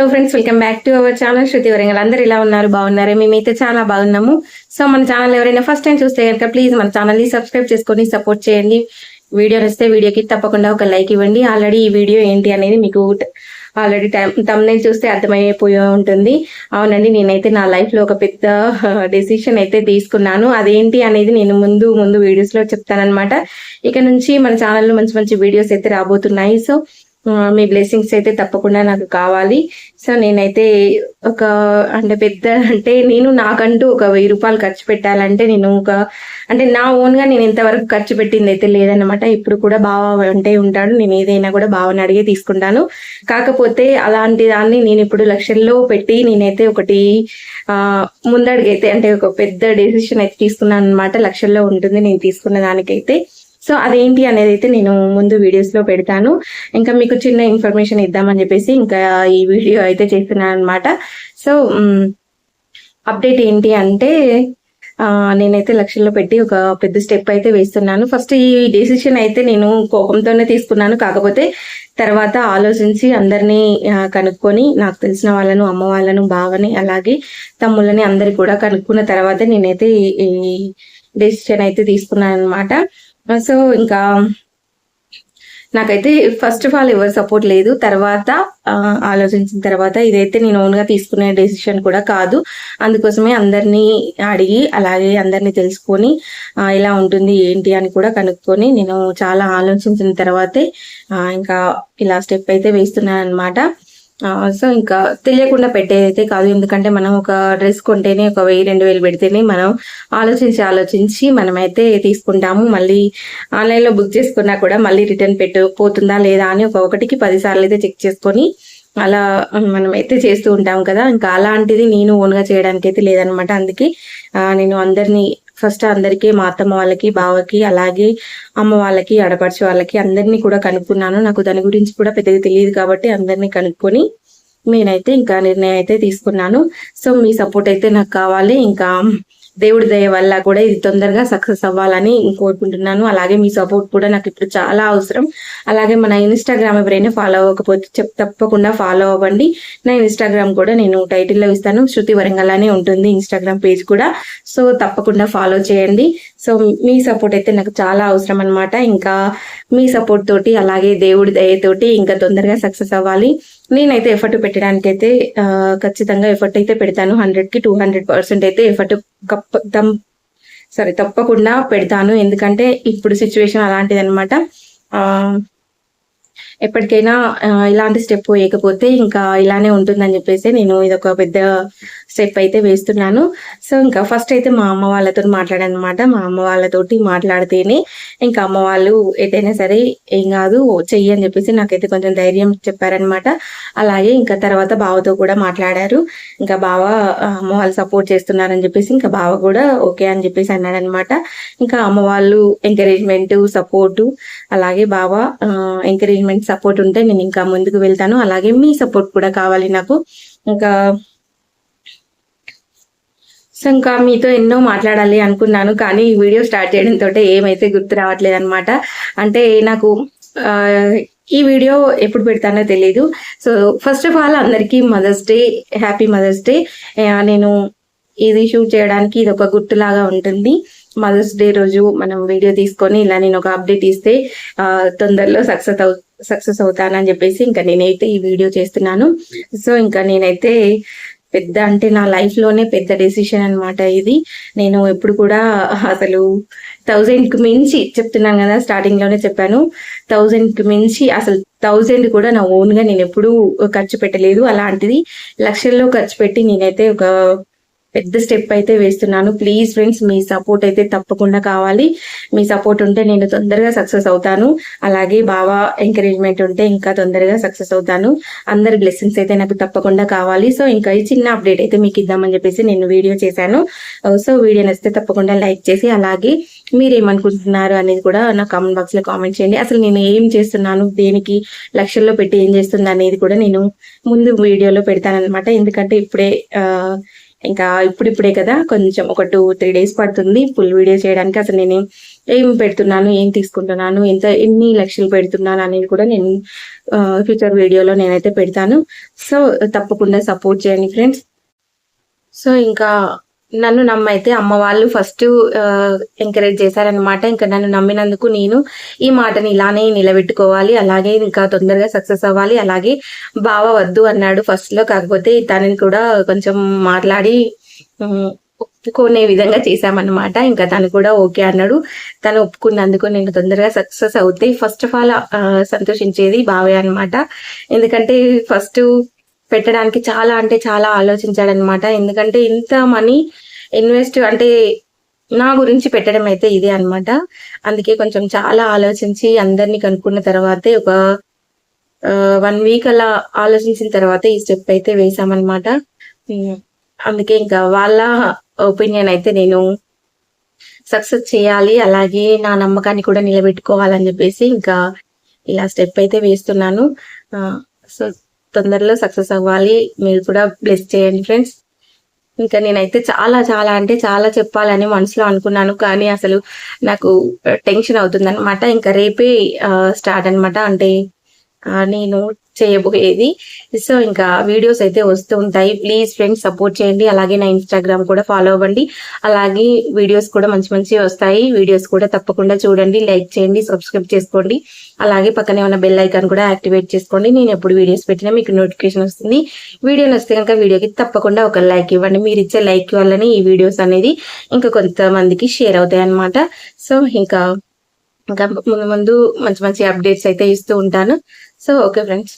Hello friends welcome back to our channel. Shruti Warangal. అందరు ఇలా ఉన్నారు? బాగున్నారు? మేమైతే చాలా బాగున్నాము. సో మన ఛానల్ ఎవరైనా ఫస్ట్ టైం చూస్తే కనుక ప్లీజ్ మన ఛానల్ని సబ్స్క్రైబ్ చేసుకొని సపోర్ట్ చేయండి. వీడియో నచ్చితే వీడియోకి తప్పకుండా ఒక లైక్ ఇవ్వండి. ఆల్రెడీ ఈ వీడియో ఏంటి అనేది మీకు ఆల్రెడీ టైం తమ్నేల్ చూస్తే అర్థమైపోయి ఉంటుంది. అవునండి నేనైతే నా లైఫ్లో ఒక పెద్ద డెసిషన్ అయితే తీసుకున్నాను. అదేంటి అనేది నేను ముందు ముందు వీడియోస్లో చెప్తానమాట ఇక నుంచి మన ఛానల్లో మంచి మంచి వీడియోస్ అయితే రాబోతున్నాయి. సో మీ బ్లెస్సింగ్స్ అయితే తప్పకుండా నాకు కావాలి. సో నేనైతే ఒక అంటే పెద్ద అంటే నేను నాకంటూ ఒక వెయ్యి రూపాయలు ఖర్చు పెట్టాలంటే నేను ఒక అంటే నా ఓన్గా నేను ఇంతవరకు ఖర్చు పెట్టింది అయితే లేదన్నమాట. ఇప్పుడు కూడా బావ అంటే ఉంటాడు. నేను ఏదైనా కూడా బావని అడిగే తీసుకుంటాను. కాకపోతే అలాంటి దాన్ని నేను ఇప్పుడు లక్షల్లో పెట్టి నేనైతే ఒకటి ముందడిగైతే ముందడుగైతే అంటే ఒక పెద్ద డెసిషన్ అయితే తీసుకున్నాను అనమాట లక్షల్లో ఉంటుంది. నేను తీసుకున్న దానికైతే. సో అదేంటి అనేది అయితే నేను ముందు వీడియోస్లో పెడతాను. ఇంకా మీకు చిన్న ఇన్ఫర్మేషన్ ఇద్దామని చెప్పేసి ఇంకా ఈ వీడియో అయితే చేస్తున్నాను అనమాట సో అప్డేట్ ఏంటి అంటే నేనైతే లక్షల్లో పెట్టి ఒక పెద్ద స్టెప్ అయితే వేస్తున్నాను. ఫస్ట్ ఈ డెసిషన్ అయితే నేను కోపంతోనే తీసుకున్నాను. కాకపోతే తర్వాత ఆలోచించి అందరినీ కనుక్కొని నాకు తెలిసిన వాళ్ళను అమ్మ వాళ్ళను బావని అలాగే తమ్ముళ్ళని అందరి కూడా కనుక్కున్న తర్వాత నేనైతే ఈ డెసిషన్ అయితే తీసుకున్నాను అనమాట సో ఇంకా నాకైతే ఫస్ట్ ఆఫ్ ఆల్ ఎవరు సపోర్ట్ లేదు. తర్వాత ఆలోచించిన తర్వాత ఇదైతే నేను ఓన్గా తీసుకునే డెసిషన్ కూడా కాదు. అందుకోసమే అందరినీ అడిగి అలాగే అందరినీ తెలుసుకొని ఇలా ఎలా ఉంటుంది ఏంటి అని కూడా కనుక్కొని నేను చాలా ఆలోచించిన తర్వాతే ఇంకా ఇలా స్టెప్ అయితే వేస్తున్నాను అనమాట సో ఇంకా తెలియకుండా పెట్టేదైతే కాదు. ఎందుకంటే మనం ఒక డ్రెస్ కొంటేనే ఒక వెయ్యి రెండు వేలు పెడితేనే మనం ఆలోచించి ఆలోచించి మనమైతే తీసుకుంటాము. మళ్ళీ ఆన్లైన్లో బుక్ చేసుకున్నా కూడా మళ్ళీ రిటర్న్ పెట్టు పోతుందా లేదా అని ఒక ఒకటికి పదిసార్లు అయితే చెక్ చేసుకొని అలా మనం అయితే చేస్తూ ఉంటాం కదా. ఇంకా అలాంటిది నేను ఓన్గా చేయడానికి అయితే లేదనమాట అందుకే నేను అందరినీ ఫస్ట్ అందరికీ మా అత్తమ్మ వాళ్ళకి బావకి అలాగే అమ్మ వాళ్ళకి ఆడపడిచే వాళ్ళకి అందరినీ కూడా కనుక్కున్నాను. నాకు దాని గురించి కూడా పెద్దగా తెలియదు కాబట్టి అందరినీ కనుక్కొని నేనైతే ఇంకా నిర్ణయం అయితే తీసుకున్నాను. సో మీ సపోర్ట్ అయితే నాకు కావాలి. ఇంకా దేవుడి దయ వల్ల కూడా ఇది తొందరగా సక్సెస్ అవ్వాలని కోరుకుంటున్నాను. అలాగే మీ సపోర్ట్ కూడా నాకు ఇప్పుడు చాలా అవసరం. అలాగే మన ఇన్స్టాగ్రామ్ ఎవరైనా ఫాలో అవ్వకపోతే చెప్ తప్పకుండా ఫాలో అవ్వండి. నా ఇన్స్టాగ్రామ్ కూడా నేను టైటిల్లో ఇస్తాను. శృతి వరంగల్ అనే ఉంటుంది ఇన్స్టాగ్రామ్ పేజ్ కూడా. సో తప్పకుండా ఫాలో చేయండి. సో మీ సపోర్ట్ అయితే నాకు చాలా అవసరం అనమాట ఇంకా మీ సపోర్ట్ తోటి అలాగే దేవుడి దయతోటి ఇంకా తొందరగా సక్సెస్ అవ్వాలి. నేనైతే ఎఫర్ట్ పెట్టడానికి అయితే ఖచ్చితంగా ఎఫర్ట్ అయితే పెడతాను. హండ్రెడ్కి టూ హండ్రెడ్ పర్సెంట్ అయితే ఎఫర్ట్ సారీ తప్పకుండా పెడతాను. ఎందుకంటే ఇప్పుడు సిచ్యువేషన్ అలాంటిది అనమాట ఎప్పటికైనా ఇలాంటి స్టెప్ వేయకపోతే ఇంకా ఇలానే ఉంటుందని చెప్పేసి నేను ఇది ఒక పెద్ద స్టెప్ అయితే వేస్తున్నాను. సో ఇంకా ఫస్ట్ అయితే మా అమ్మ వాళ్ళతో మాట్లాడాను అనమాట మా అమ్మ వాళ్ళతోటి మాట్లాడితేనే ఇంకా అమ్మ వాళ్ళు ఏదైనా సరే ఏం కాదు చెయ్యి అని చెప్పేసి నాకైతే కొంచెం ధైర్యం చెప్పారనమాట అలాగే ఇంకా తర్వాత బావతో కూడా మాట్లాడారు. ఇంకా బావ అమ్మ వాళ్ళు సపోర్ట్ చేస్తున్నారని చెప్పేసి ఇంకా బావ కూడా ఓకే అని చెప్పేసి అన్నాడనమాట ఇంకా అమ్మ వాళ్ళు ఎంకరేజ్మెంట్ సపోర్టు అలాగే బావ ఎంకరేజ్మెంట్ సపోర్ట్ ఉంటే నేను ఇంకా ముందుకు వెళ్తాను. అలాగే మీ సపోర్ట్ కూడా కావాలి నాకు. ఇంకా సో ఇంకా మీతో ఎన్నో మాట్లాడాలి అనుకున్నాను కానీ ఈ వీడియో స్టార్ట్ చేయడంతో ఏమైతే గుర్తు రావట్లేదు అనమాట అంటే నాకు ఈ వీడియో ఎప్పుడు పెడతానో తెలియదు సో ఫస్ట్ ఆఫ్ ఆల్ అందరికీ mother's day happy mother's day నేను ఇది షూట్ చేయడానికి ఇది ఒక గుర్తులాగా ఉంటుంది. మదర్స్ డే రోజు మనం వీడియో తీసుకొని ఇలా నేను ఒక అప్డేట్ ఇస్తే తొందరలో సక్సెస్ అవు సక్సెస్ అవుతానని చెప్పేసి ఇంకా నేనైతే ఈ వీడియో చేస్తున్నాను. సో ఇంకా నేనైతే పెద్ద అంటే నా లైఫ్లోనే పెద్ద డెసిషన్ అన్నమాట ఇది. నేను ఎప్పుడు కూడా అసలు థౌజండ్కు మించి చెప్తున్నాను కదా స్టార్టింగ్లోనే చెప్పాను. థౌజండ్కి మించి అసలు థౌజండ్ కూడా నా ఓన్గా నేను ఎప్పుడూ ఖర్చు పెట్టలేదు. అలాంటిది లక్షల్లో ఖర్చు పెట్టి నేనైతే ఒక పెద్ద స్టెప్ అయితే వేస్తున్నాను. ప్లీజ్ ఫ్రెండ్స్ మీ సపోర్ట్ అయితే తప్పకుండా కావాలి. మీ సపోర్ట్ ఉంటే నేను తొందరగా సక్సెస్ అవుతాను. అలాగే బాగా ఎంకరేజ్మెంట్ ఉంటే ఇంకా తొందరగా సక్సెస్ అవుతాను. అందరి బ్లెస్సింగ్స్ అయితే నాకు తప్పకుండా కావాలి. సో ఇంకా ఈ చిన్న అప్డేట్ అయితే మీకు ఇద్దామని చెప్పేసి నేను వీడియో చేశాను. Uh, సో వీడియో నచ్చితే తప్పకుండా లైక్ చేసి అలాగే మీరు ఏమనుకుంటున్నారు అనేది కూడా నా కామెంట్ బాక్స్లో కామెంట్ చేయండి. అసలు నేను ఏం చేస్తున్నాను? దేనికి? లక్షల్లో పెట్టి ఏం చేస్తుంది అనేది కూడా నేను ముందు వీడియోలో పెడతానన్నమాట. ఎందుకంటే ఇప్పుడే uh, ఇంకా ఇప్పుడిప్పుడే కదా కొంచెం ఒక టూ త్రీ డేస్ పడుతుంది. ఫుల్ వీడియో చేయడానికి అసలు నేను ఏం పెడుతున్నాను ఏం తీసుకుంటున్నాను ఎంత ఎన్ని లక్షలు పెడుతున్నాను అనేది కూడా నేను ఫ్యూచర్ వీడియోలో నేనైతే పెడతాను. సో తప్పకుండా సపోర్ట్ చేయండి ఫ్రెండ్స్ సో ఇంకా నన్ను నమ్మైతే అమ్మ వాళ్ళు ఫస్ట్ ఎంకరేజ్ చేశారనమాట ఇంకా నన్ను నమ్మినందుకు నేను ఈ మాటని ఇలానే నిలబెట్టుకోవాలి. అలాగే ఇంకా తొందరగా సక్సెస్ అవ్వాలి. అలాగే బావ వద్దు అన్నాడు ఫస్ట్లో కాకపోతే తనని కూడా కొంచెం మాట్లాడి ఒప్పుకునే విధంగా చేశామన్నమాట. ఇంకా తను కూడా ఓకే అన్నాడు. తను ఒప్పుకున్నందుకు నేను తొందరగా సక్సెస్ అవుతే ఫస్ట్ ఆఫ్ ఆల్ సంతోషించేది బావే అనమాట ఎందుకంటే ఫస్ట్ పెట్టడానికి చాలా అంటే చాలా ఆలోచించాడనమాట. ఎందుకంటే ఇంత మనీ ఇన్వెస్ట్ అంటే నా గురించి పెట్టడం అయితే ఇదే అన్నమాట అందుకే కొంచెం చాలా ఆలోచించి అందరినీ కనుక్కున్న తర్వాతే ఒక వన్ వీక్ అలా ఆలోచించిన తర్వాత ఈ స్టెప్ అయితే వేసామన్నమాట అందుకే ఇంకా వాళ్ళ ఒపీనియన్ అయితే నేను సక్సెస్ చేయాలి అలాగే నా నమ్మకాన్ని కూడా నిలబెట్టుకోవాలని చెప్పేసి ఇంకా ఇలా స్టెప్ అయితే వేస్తున్నాను. సో తొందరలో సక్సెస్ అవ్వాలి. మీరు కూడా బ్లెస్ చేయండి ఫ్రెండ్స్. ఇంకా నేనైతే చాలా చాలా అంటే చాలా చెప్పాలని మనసులో అనుకున్నాను. కానీ అసలు నాకు టెన్షన్ అవుతుంది అనమాట ఇంకా రేపే స్టార్ట్ అనమాట అంటే నేను చేయబోయేది. సో ఇంకా వీడియోస్ అయితే వస్తూ ఉంటాయి. ప్లీజ్ ఫ్రెండ్స్ సపోర్ట్ చేయండి. అలాగే నా ఇన్స్టాగ్రామ్ కూడా ఫాలో అవ్వండి. అలాగే వీడియోస్ కూడా మంచి మంచి వస్తాయి. వీడియోస్ కూడా తప్పకుండా చూడండి. లైక్ చేయండి సబ్స్క్రైబ్ చేసుకోండి. అలాగే పక్కనే ఉన్న బెల్ ఐకాన్ కూడా యాక్టివేట్ చేసుకోండి. నేను ఎప్పుడు వీడియోస్ పెట్టినా మీకు నోటిఫికేషన్ వస్తుంది. వీడియో నచ్చితే కనుక వీడియోకి తప్పకుండా ఒక లైక్ ఇవ్వండి. మీరు ఇచ్చే లైక్ వల్లనే ఈ వీడియోస్ అనేది ఇంకా కొంతమందికి షేర్ అవుతాయి అన్నమాట. సో ఇంకా ఇంకా ముందు ముందు మంచి మంచి అప్డేట్స్ అయితే ఇస్తూ ఉంటాను. So okay friends.